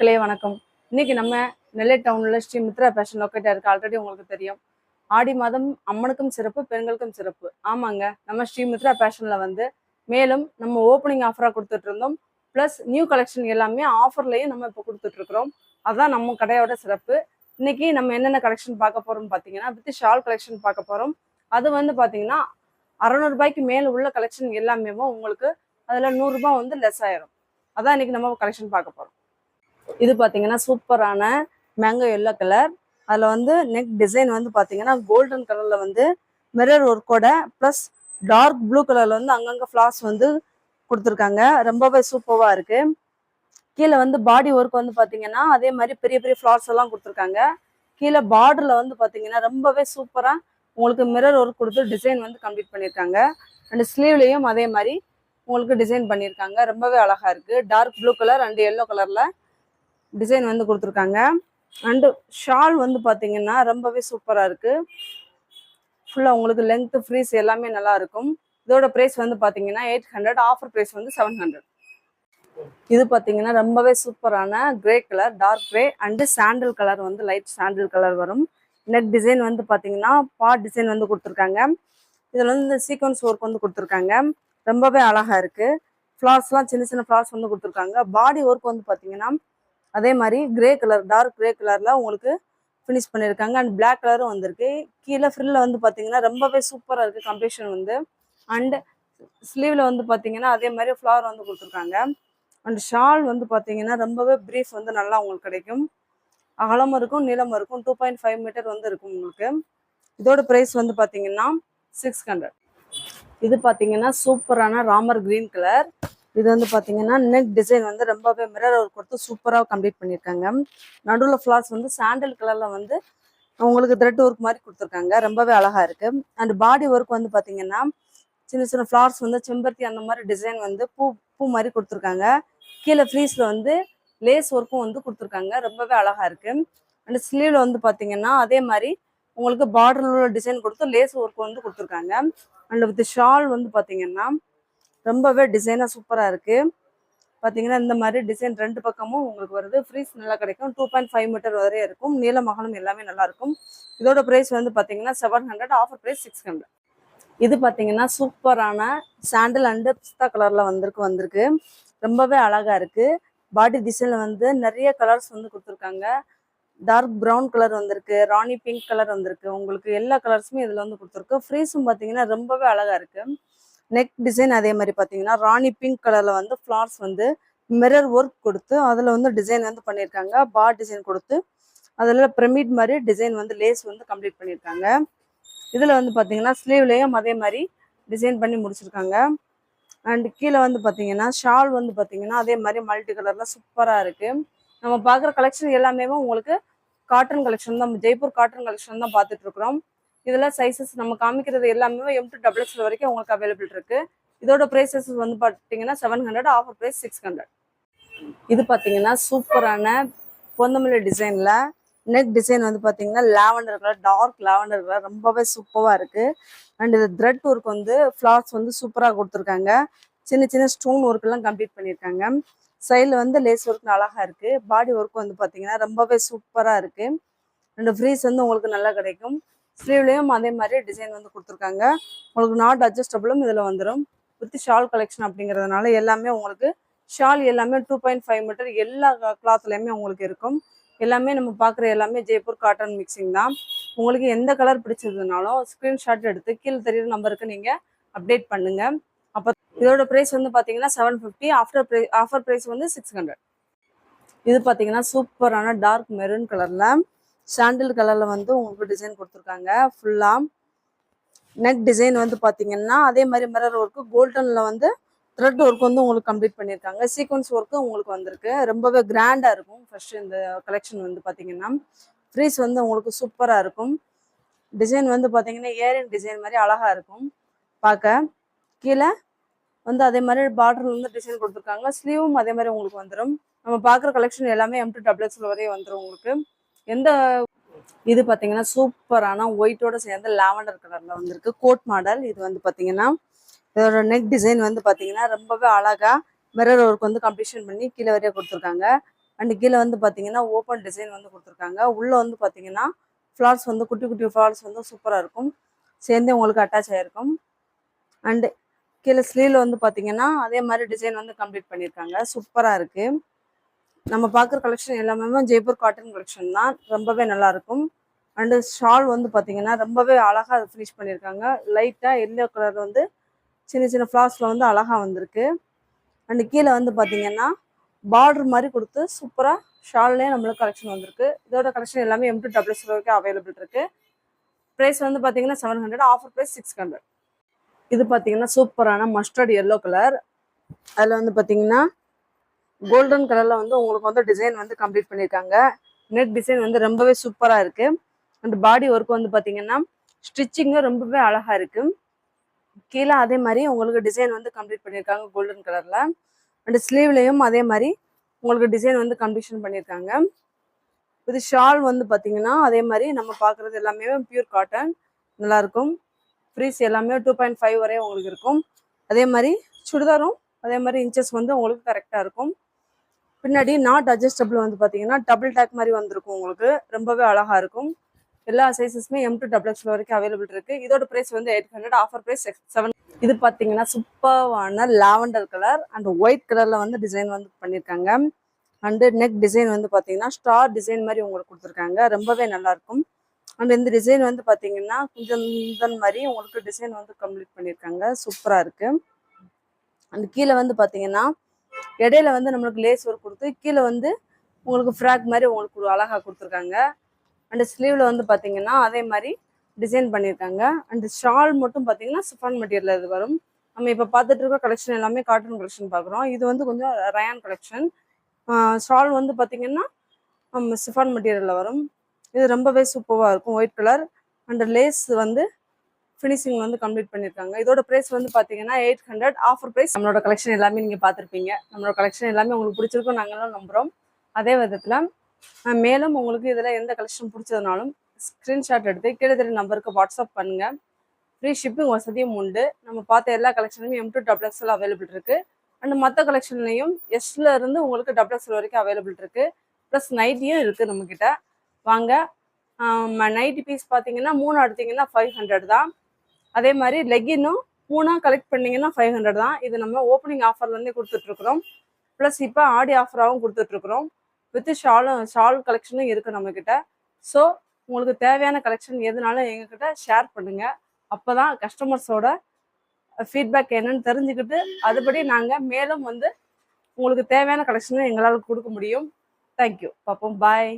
மக்களே வணக்கம். இன்னைக்கு நம்ம நெல்லை டவுன்ல ஸ்ரீ மித்ரா ஃபேஷன் லொக்கேட்டா இருக்கு. ஆல்ரெடி உங்களுக்கு தெரியும். ஆடி மாதம் அம்மனுக்கும் சிறப்பு பெண்களுக்கும் சிறப்பு. ஆமாங்க நம்ம ஸ்ரீ மித்ரா பேஷன்ல வந்து மேலும் நம்ம ஓப்பனிங் ஆஃபரா கொடுத்துட்டு இருந்தோம். ப்ளஸ் நியூ கலெக்ஷன் எல்லாமே ஆஃபர்லயும் நம்ம இப்போ கொடுத்துட்டு இருக்கிறோம். அதான் நம்ம கடையோட சிறப்பு. இன்னைக்கு நம்ம என்னென்ன கலெக்ஷன் பார்க்க போறோம்னு பார்த்தீங்கன்னா வித் ஷால் கலெக்ஷன் பார்க்க போறோம். அது வந்து பார்த்தீங்கன்னா அறநூறுபாய்க்கு மேல உள்ள கலெக்ஷன் எல்லாமே உங்களுக்கு அதில் நூறுரூபா வந்து லெஸ் ஆயிரும். அதான் இன்னைக்கு நம்ம கலெக்ஷன் பார்க்க போறோம். இது பார்த்தீங்கன்னா சூப்பரான மேங்கோ எல்லோ கலர் அதில் வந்து நெக் டிசைன் வந்து பார்த்தீங்கன்னா கோல்டன் கலரில் வந்து மிரர் ஒர்க்கோட ப்ளஸ் டார்க் ப்ளூ கலரில் வந்து அங்கங்கே ஃப்ளார்ஸ் வந்து கொடுத்துருக்காங்க. ரொம்பவே சூப்பராக இருக்கு. கீழே வந்து பாடி ஒர்க் வந்து பார்த்தீங்கன்னா அதே மாதிரி பெரிய பெரிய ஃப்ளார்ஸ் எல்லாம் கொடுத்துருக்காங்க. கீழே பார்டரில் வந்து பார்த்தீங்கன்னா ரொம்பவே சூப்பராக உங்களுக்கு மிரர் ஒர்க் கொடுத்து டிசைன் வந்து கம்ப்ளீட் பண்ணியிருக்காங்க. அண்ட் ஸ்லீவ்லேயும் அதே மாதிரி உங்களுக்கு டிசைன் பண்ணியிருக்காங்க. ரொம்பவே அழகா இருக்கு. Dark blue colour and yellow கலர்ல டிசைன் வந்து கொடுத்துருக்காங்க. அண்டு ஷால் வந்து பார்த்தீங்கன்னா ரொம்பவே சூப்பராக இருக்கு. ஃபுல்லாக உங்களுக்கு லென்த் ஃப்ரீஸ் எல்லாமே நல்லா இருக்கும். இதோட ப்ரைஸ் வந்து பார்த்தீங்கன்னா எயிட் ஹண்ட்ரட் ஆஃபர் ப்ரைஸ் வந்து செவன் ஹண்ட்ரட் இது பார்த்தீங்கன்னா ரொம்பவே சூப்பரான grey colour dark grey and sandal colour வந்து லைட் சாண்டில் கலர் வரும். நெக் டிசைன் வந்து பார்த்தீங்கன்னா பாட் டிசைன் வந்து கொடுத்துருக்காங்க. இதில் வந்து இந்த சீக்வன்ஸ் ஒர்க் வந்து கொடுத்துருக்காங்க. ரொம்பவே அழகா இருக்கு. ஃப்ளார்ஸ்லாம் சின்ன சின்ன ஃப்ளார்ஸ் வந்து கொடுத்துருக்காங்க. பாடி ஒர்க் வந்து பார்த்தீங்கன்னா அதே மாதிரி கிரே கலர் டார்க் கிரே கலர்ல உங்களுக்கு ஃபினிஷ் பண்ணியிருக்காங்க. அண்ட் பிளாக் கலரும் வந்திருக்கு. கீழே ஃப்ரில்ல வந்து பார்த்தீங்கன்னா ரொம்பவே சூப்பராக இருக்கு கம்ப்ளீஷன் வந்து. அண்ட் ஸ்லீவ்ல வந்து பார்த்தீங்கன்னா அதே மாதிரி ஃப்ளவர் வந்து கொடுத்துருக்காங்க. அண்ட் ஷால் வந்து பார்த்தீங்கன்னா ரொம்பவே ப்ரீஃப் வந்து நல்லா உங்களுக்கு கிடைக்கும். அகலமும் இருக்கும் நீளமும் இருக்கும். டூ பாயிண்ட் ஃபைவ் மீட்டர் வந்து இருக்கும் உங்களுக்கு. இதோட ப்ரைஸ் வந்து பார்த்தீங்கன்னா சிக்ஸ் ஹண்ட்ரட் இது பார்த்தீங்கன்னா சூப்பரான ராமர் கிரீன் கலர் இது வந்து பார்த்தீங்கன்னா நெக் டிசைன் வந்து ரொம்பவே மிரர் ஒர்க் கொடுத்து சூப்பராக கம்ப்ளீட் பண்ணியிருக்காங்க. நடுவில் ஃப்ளார்ஸ் வந்து சாண்டல் கலரில் வந்து உங்களுக்கு த்ரெட் ஒர்க் மாதிரி கொடுத்துருக்காங்க. ரொம்பவே அழகா இருக்கு. அண்ட் பாடி ஒர்க் வந்து பார்த்தீங்கன்னா சின்ன சின்ன ஃப்ளார்ஸ் வந்து செம்பருத்தி அந்த மாதிரி டிசைன் வந்து பூ பூ மாதிரி கொடுத்துருக்காங்க. கீழே ஃப்ரீஸில் வந்து லேஸ் ஒர்க்கும் வந்து கொடுத்துருக்காங்க. ரொம்பவே அழகா இருக்கு. அண்ட் ஸ்லீவ்ல வந்து பார்த்தீங்கன்னா அதே மாதிரி உங்களுக்கு பார்டர்ல உள்ள டிசைன் கொடுத்து லேஸ் ஒர்க் வந்து கொடுத்துருக்காங்க. அண்ட் வித் ஷால் வந்து பார்த்தீங்கன்னா ரொம்பவே டிசைனாக சூப்பராக இருக்கு. பார்த்தீங்கன்னா இந்த மாதிரி டிசைன் ரெண்டு பக்கமும் உங்களுக்கு வருது. ஃப்ரீஸ் நல்லா கிடைக்கும். டூ பாயிண்ட் ஃபைவ் மீட்டர் வரையும் இருக்கும். நீளமகலும் எல்லாமே நல்லா இருக்கும். இதோட ப்ரைஸ் வந்து பார்த்தீங்கன்னா seven hundred offer price six hundred இது பார்த்தீங்கன்னா சூப்பரான சாண்டில் அண்டு பிஸ்தா கலரில் வந்திருக்கு வந்திருக்கு. ரொம்பவே அழகா இருக்கு. பாடி டிசைனில் வந்து நிறைய கலர்ஸ் வந்து கொடுத்துருக்காங்க. டார்க் ப்ரௌன் கலர் வந்திருக்கு. ராணி பிங்க் கலர் வந்திருக்கு. உங்களுக்கு எல்லா கலர்ஸுமே இதில் வந்து கொடுத்துருக்கு. ஃப்ரீஸும் பார்த்தீங்கன்னா ரொம்பவே அழகா இருக்கு. நெக் டிசைன் அதே மாதிரி பார்த்தீங்கன்னா ராணி பிங்க் கலரில் வந்து ஃப்ளார்ஸ் வந்து மிரர் ஒர்க் கொடுத்து அதில் வந்து டிசைன் வந்து பண்ணியிருக்காங்க. பார் டிசைன் கொடுத்து அதில் பிரமிட் மாதிரி டிசைன் வந்து லேஸ் வந்து கம்ப்ளீட் பண்ணியிருக்காங்க. இதில் வந்து பார்த்தீங்கன்னா ஸ்லீவ்லேயும் அதே மாதிரி டிசைன் பண்ணி முடிச்சிருக்காங்க. அண்ட் கீழே வந்து பார்த்தீங்கன்னா ஷால் வந்து பார்த்தீங்கன்னா அதே மாதிரி மல்டி கலரில் சூப்பராக இருக்குது நம்ம பார்க்குற கலெக்ஷன் எல்லாமே உங்களுக்கு காட்டன் கலெக்ஷன் தான் ஜெய்ப்பூர் காட்டன் கலெக்ஷன் தான் பார்த்துட்ருக்குறோம் இதெல்லாம் சைஸஸ் நம்ம காமிக்கிறது எல்லாமே எம் டு டபுள் எக்ஸ்எல் வரைக்கும் உங்களுக்கு அவைலபிள் இருக்கு. இதோட ப்ரைஸஸ் வந்து பார்த்தீங்கன்னா seven hundred offer price six hundred இது பார்த்தீங்கன்னா சூப்பரான பொந்தமல்லி டிசைனில் நெக் டிசைன் வந்து பார்த்தீங்கன்னா lavender colour dark lavender colour ரொம்பவே சூப்பராக இருக்கு. அண்ட் இது த்ரெட் ஒர்க் வந்து ஃப்ளார்ஸ் வந்து சூப்பராக கொடுத்துருக்காங்க. சின்ன சின்ன ஸ்டோன் ஒர்க் எல்லாம் கம்ப்ளீட் பண்ணியிருக்காங்க. சைடில் வந்து லேஸ் ஒர்க் அழகா இருக்கு. பாடி ஒர்க் வந்து பார்த்தீங்கன்னா ரொம்பவே சூப்பராக இருக்கு. அண்ட் ஃப்ரீஸ் வந்து உங்களுக்கு நல்லா கிடைக்கும். ஸ்லீவ்லேயும் அதே மாதிரி டிசைன் வந்து கொடுத்துருக்காங்க. உங்களுக்கு நாட் அட்ஜஸ்டபிளும் இதில் வந்துடும் வித் ஷால் கலெக்ஷன் அப்படிங்கிறதுனால எல்லாமே உங்களுக்கு ஷால் எல்லாமே டூ பாயிண்ட் ஃபைவ் மீட்டர் எல்லா கிளாத்லையுமே உங்களுக்கு இருக்கும். எல்லாமே நம்ம பார்க்குற எல்லாமே ஜெய்ப்பூர் காட்டன் மிக்சிங் தான். உங்களுக்கு எந்த கலர் பிடிச்சதுனாலும் ஸ்க்ரீன்ஷாட் எடுத்து கீழே தெரியுற நம்பருக்கு நீங்கள் அப்டேட் பண்ணுங்க. அப்போ இதோட ப்ரைஸ் வந்து பார்த்தீங்கன்னா செவன் ஃபிஃப்டி ஆஃப்டர் ப்ரை ஆஃபர் ப்ரைஸ் வந்து சிக்ஸ் ஹண்ட்ரட் இது பார்த்தீங்கன்னா சூப்பரான டார்க் மெரூன் கலரில் சாண்டில் கலரில் வந்து உங்களுக்கு டிசைன் கொடுத்துருக்காங்க. ஃபுல்லாக நெக் டிசைன் வந்து பார்த்தீங்கன்னா அதே மாதிரி மிரர் ஒர்க்கு கோல்டனில் வந்து த்ரெட் ஒர்க் வந்து உங்களுக்கு கம்ப்ளீட் பண்ணியிருக்காங்க. சீக்வன்ஸ் ஒர்க்கு உங்களுக்கு வந்திருக்கு. ரொம்பவே கிராண்டாக இருக்கும். ஃபர்ஸ்ட் இந்த கலெக்ஷன் வந்து பார்த்தீங்கன்னா ஃப்ரீஸ் வந்து உங்களுக்கு சூப்பராக இருக்கும். டிசைன் வந்து பார்த்தீங்கன்னா ஏரியன் டிசைன் மாதிரி அழகாக இருக்கும். பார்க்க கீழே வந்து அதே மாதிரி பார்டர் வந்து டிசைன் கொடுத்துருக்காங்க. ஸ்லீவும் அதே மாதிரி உங்களுக்கு வந்துடும் நம்ம பார்க்குற கலெக்ஷன் எல்லாமே எம் டு டபுள் எக்ஸ்எல் வரையும் வந்துடும் உங்களுக்கு. எந்த இது பார்த்தீங்கன்னா சூப்பரான ஒயிட்டோட சேர்ந்து லாவெண்டர் கலரில் வந்திருக்கு. கோட் மாடல் இது வந்து பார்த்தீங்கன்னா இதோட நெக் டிசைன் வந்து பார்த்தீங்கன்னா ரொம்பவே அழகா மிரர் ஒர்க் வந்து கம்ப்ளீஷன் பண்ணி கீழே வரைய கொடுத்துருக்காங்க. அண்ட் கீழே வந்து பார்த்தீங்கன்னா ஓப்பன் டிசைன் வந்து கொடுத்துருக்காங்க. உள்ளே வந்து பார்த்தீங்கன்னா ஃப்ளார்ஸ் வந்து குட்டி குட்டி ஃப்ளார்ஸ் வந்து சூப்பராக இருக்கும். சேர்ந்தே உங்களுக்கு அட்டாச் ஆகிருக்கும் அண்டு கீழே ஸ்லீவில் வந்து பார்த்தீங்கன்னா அதே மாதிரி டிசைன் வந்து கம்ப்ளீட் பண்ணியிருக்காங்க. சூப்பராக இருக்குது நம்ம பார்க்குற கலெக்ஷன் எல்லாமே ஜெய்ப்பூர் காட்டன் கலெக்ஷன் தான். ரொம்பவே நல்லா இருக்கும். அண்டு ஷால் வந்து பார்த்தீங்கன்னா ரொம்பவே அழகாக அதை ஃபினிஷ் பண்ணியிருக்காங்க லைட்டாக எல்லோ கலர் வந்து சின்ன சின்ன ஃப்ளாஸில் வந்து அழகாக வந்திருக்கு. அண்டு கீழே வந்து பார்த்தீங்கன்னா பார்டர் மாதிரி கொடுத்து சூப்பராக ஷால்லே நம்மளுக்கு கலெக்ஷன் வந்திருக்கு. இதோட கலெக்ஷன் எல்லாமே எம் டூ டபுள் வரைக்கும் அவைலபிள் இருக்கு. ப்ரைஸ் வந்து பார்த்தீங்கன்னா seven hundred offer price six hundred இது பார்த்தீங்கன்னா சூப்பரான மஸ்டர்ட் எல்லோ கலர் அதில் வந்து பார்த்தீங்கன்னா கோல்டன் கலரில் வந்து உங்களுக்கு வந்து டிசைன் வந்து கம்ப்ளீட் பண்ணியிருக்காங்க நெட் டிசைன் வந்து ரொம்பவே சூப்பராக இருக்குது அண்ட் பாடி ஒர்க் வந்து பார்த்தீங்கன்னா ஸ்டிச்சிங்கும் ரொம்பவே அழகாக இருக்குது கீழே அதே மாதிரி உங்களுக்கு டிசைன் வந்து கம்ப்ளீட் பண்ணியிருக்காங்க கோல்டன் கலரில் அண்ட் ஸ்லீவ்லேயும் அதே மாதிரி உங்களுக்கு டிசைன் வந்து கம்ப்ளீஷன் பண்ணியிருக்காங்க இது ஷால் வந்து பார்த்தீங்கன்னா அதே மாதிரி நம்ம பார்க்குறது எல்லாமே பியூர் காட்டன் நல்லாயிருக்கும் ஃப்ரீஸ் எல்லாமே டூ பாயிண்ட் ஃபைவ் வரையும் உங்களுக்கு இருக்கும். அதே மாதிரி சுடிதாரும் அதே மாதிரி இன்ச்சஸ் வந்து உங்களுக்கு கரெக்டாக இருக்கும். பின்னாடி நாட் அட்ஜஸ்டபிள் வந்து பார்த்தீங்கன்னா டபுள் டேக் மாதிரி வந்திருக்கும் உங்களுக்கு. ரொம்பவே அழகாக இருக்கும். எல்லா சைஸஸுமே எம் டு டபுள் எக்ஸ்எல் வரைக்கும் அவைலபிள் இருக்கு. இதோட பிரைஸ் வந்து eight hundred offer price seven இது பார்த்தீங்கன்னா சூப்பர்வான லாவெண்டர் கலர் அண்ட் ஒயிட் கலர்ல வந்து டிசைன் வந்து பண்ணியிருக்காங்க அண்டு நெக் டிசைன் வந்து பார்த்தீங்கன்னா ஸ்டார் டிசைன் மாதிரி உங்களுக்கு கொடுத்துருக்காங்க. ரொம்பவே நல்லா இருக்கும். அண்ட் இந்த டிசைன் வந்து பார்த்தீங்கன்னா கொஞ்சம் இந்த மாதிரி உங்களுக்கு டிசைன் வந்து கம்ப்ளீட் பண்ணியிருக்காங்க சூப்பராக இருக்கு. அண்ட் கீழே வந்து பார்த்தீங்கன்னா இடையில வந்து நம்மளுக்கு லேஸ் ஒர்க் கொடுத்து கீழே வந்து உங்களுக்கு ஃப்ராக் மாதிரி உங்களுக்கு ஒரு அழகா கொடுத்துருக்காங்க. அண்ட் ஸ்லீவ்ல வந்து பார்த்தீங்கன்னா அதே மாதிரி டிசைன் பண்ணியிருக்காங்க அண்ட் ஷால் மட்டும் பார்த்தீங்கன்னா சிஃபான் மெட்டீரியல் இது வரும். நம்ம இப்போ பார்த்துட்டு இருக்க கலெக்ஷன் எல்லாமே காட்டன் கலெக்ஷன் பார்க்குறோம் இது வந்து கொஞ்சம் ரயான் கலெக்ஷன் ஷால் வந்து பார்த்தீங்கன்னா சிஃபான் மெட்டீரியலில் வரும். இது ரொம்பவே சூப்பராக இருக்கும் ஒயிட் கலர் அண்ட் லேஸ் வந்து ஃபினிஷிங் வந்து கம்ப்ளீட் பண்ணியிருக்காங்க இதோட ப்ரைஸ் வந்து பார்த்தீங்கன்னா எயிட் ஹண்ட்ரட் ஆஃபர் ப்ரைஸ் நம்மளோட கலெக்ஷன் எல்லாமே நீங்கள் பார்த்துருப்பீங்க நம்மளோட கலெக்ஷன் எல்லாமே உங்களுக்கு பிடிச்சிருக்கும். நாங்களும் நம்புகிறோம் அதே விதத்தில் மேலும் உங்களுக்கு இதில் எந்த கலெக்ஷன் பிடிச்சதுனாலும் ஸ்க்ரீன்ஷாட் எடுத்து கீழே தெரிய நம்பருக்கு வாட்ஸ்அப் பண்ணுங்கள் ஃப்ரீ ஷிப்பிங் வசதியும் உண்டு. நம்ம பார்த்த எல்லா கலெக்ஷனுமே M to double XL available இருக்குது அண்ட் மற்ற கலெக்ஷன்லையும் எஸ்ல இருந்து உங்களுக்கு டபுள் எக்ஸ்எல் வரைக்கும் அவைலபிள் இருக்குது ப்ளஸ் நைட்டியும் இருக்குது நம்மக்கிட்ட வாங்க நைட்டி பீஸ் பார்த்தீங்கன்னா மூணு எடுத்தீங்கன்னா ஃபைவ் ஹண்ட்ரட் தான். அதே மாதிரி லெகினும் மூணாக கலெக்ட் பண்ணிங்கன்னா ஃபைவ் ஹண்ட்ரட் தான். இது நம்ம ஓப்பனிங் ஆஃபர்லேருந்தே கொடுத்துட்ருக்குறோம் ப்ளஸ் இப்போ ஆடி ஆஃபராகவும் கொடுத்துட்ருக்குறோம் வித் ஷாலும் ஷால் கலெக்ஷனும் இருக்குது நம்மக்கிட்ட ஸோ உங்களுக்கு தேவையான கலெக்ஷன் எதுனாலும் எங்ககிட்ட ஷேர் பண்ணுங்கள் அப்போ தான் கஸ்டமர்ஸோட ஃபீட்பேக் என்னன்னு தெரிஞ்சுக்கிட்டு அதுபடி நாங்கள் மேலும் வந்து உங்களுக்கு தேவையான கலெக்ஷனை எங்களால் கொடுக்க முடியும். தேங்க்யூ பார்ப்போம். பாய்